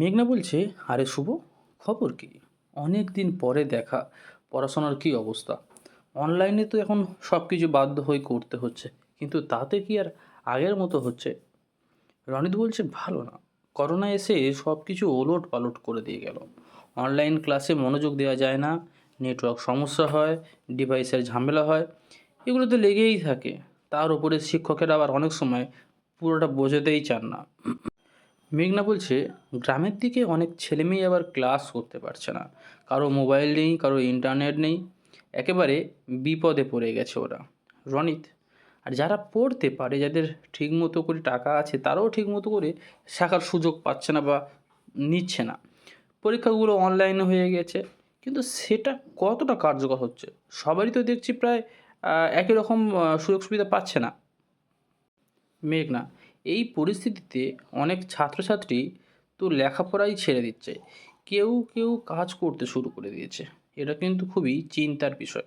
মেঘনা বলছে, আরে শুভ, খবর কি? অনেক দিন পরে দেখা, পড়াশোনার কি অবস্থা? অনলাইনে তো এখন সব কিছু বাধ্য হয়ে করতে হচ্ছে, কিন্তু তাতে কি আর আগের মতো হচ্ছে? রনিত বলছে, ভালো না। করোনা এসে সব কিছু ওলট পালট করে দিয়ে গেল। অনলাইন ক্লাসে মনোযোগ দেওয়া যায় না, নেটওয়ার্ক সমস্যা হয়, ডিভাইসের ঝামেলা হয়, এগুলো তো লেগেই থাকে। তার উপরে শিক্ষকেরা আবার অনেক সময় পুরোটা বোঝাতেই চান না। মেঘনা বলছে, গ্রামের দিকে অনেক ছেলেমেয়ে আবার ক্লাস করতে পারছে না। কারও মোবাইল নেই, কারও ইন্টারনেট নেই। একেবারে বিপদে পড়ে গেছে ওরা। রনিত, আর যারা পড়তে পারে, যাদের ঠিক মতো করে টাকা আছে, তারাও ঠিক মতো করে শেখার সুযোগ পাচ্ছে না বা নিচ্ছে না। পরীক্ষাগুলো অনলাইনে হয়ে গেছে। কিন্তু সেটা কতটা কার্যকর হচ্ছে? সবারই তো দেখছি প্রায় একই রকম সুযোগ সুবিধা পাচ্ছে না। মেঘনা এই পরিস্থিতিতে অনেক ছাত্রছাত্রী তো লেখাপড়াই ছেড়ে দিচ্ছে। কেউ কেউ কাজ করতে শুরু করে দিয়েছে। এটা কিন্তু খুবই চিন্তার বিষয়।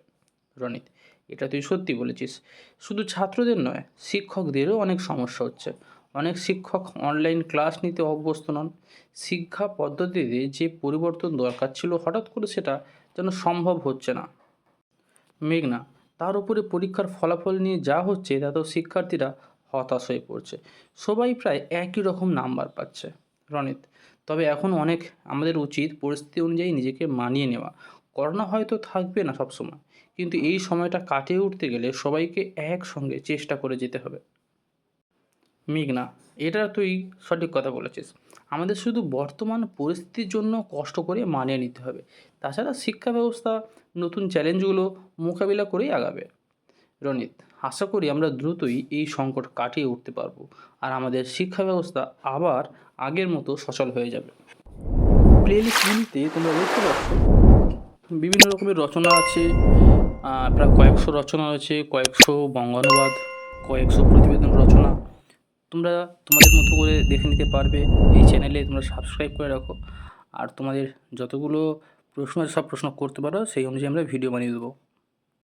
রনিত, এটা তুই সত্যি বলেছিস। শুধু ছাত্রদের নয়, শিক্ষকদেরও অনেক সমস্যা হচ্ছে। অনেক শিক্ষক অনলাইন ক্লাস নিতে অভ্যস্ত নন। শিক্ষা পদ্ধতিতে যে পরিবর্তন দরকার ছিল হঠাৎ করে সেটা যেন সম্ভব হচ্ছে না। মেঘনা, তার উপরে পরীক্ষার ফলাফল নিয়ে যা হচ্ছে তাতেও শিক্ষার্থীরা হতাশ হয়ে পড়ছে। সবাই প্রায় একই রকম নাম্বার পাচ্ছে। রনিত, তবে এখন অনেক আমাদের উচিত পরিস্থিতি অনুযায়ী নিজেকে মানিয়ে নেওয়া। করোনা হয়তো থাকবে না সবসময়, কিন্তু এই সময়টা কাটিয়ে উঠতে গেলে সবাইকে একসঙ্গে চেষ্টা করে যেতে হবে। মেঘনা, এটা তুই সঠিক কথা বলেছিস। আমাদের শুধু বর্তমান পরিস্থিতির জন্য কষ্ট করে মানিয়ে নিতে হবে। তাছাড়া শিক্ষা ব্যবস্থা, নতুন চ্যালেঞ্জগুলো মোকাবিলা করেই আগাবে। রনিত আশা করি আমরা দ্রুতই এই সংকট কাটিয়ে উঠতে পারব আর আমাদের শিক্ষা ব্যবস্থা আবার আগের মতো সচল হয়ে যাবে। প্লেলিস্টগুলিতে তোমরা দেখতে পাচ্ছ, বিভিন্ন রকমের রচনা আছে প্রায় কয়েকশো রচনা আছে কয়েকশো বঙ্গানুবাদ, কয়েকশো প্রতিবেদন রচনা। তোমরা তোমাদের মতো করে দেখে নিতে পারবে, এই চ্যানেলে তোমরা সাবস্ক্রাইব করে রাখো। আর তোমাদের যতগুলো প্রশ্ন আছে, সব প্রশ্ন করতে পারো, সেই অনুযায়ী আমরা ভিডিও বানিয়ে দেবো।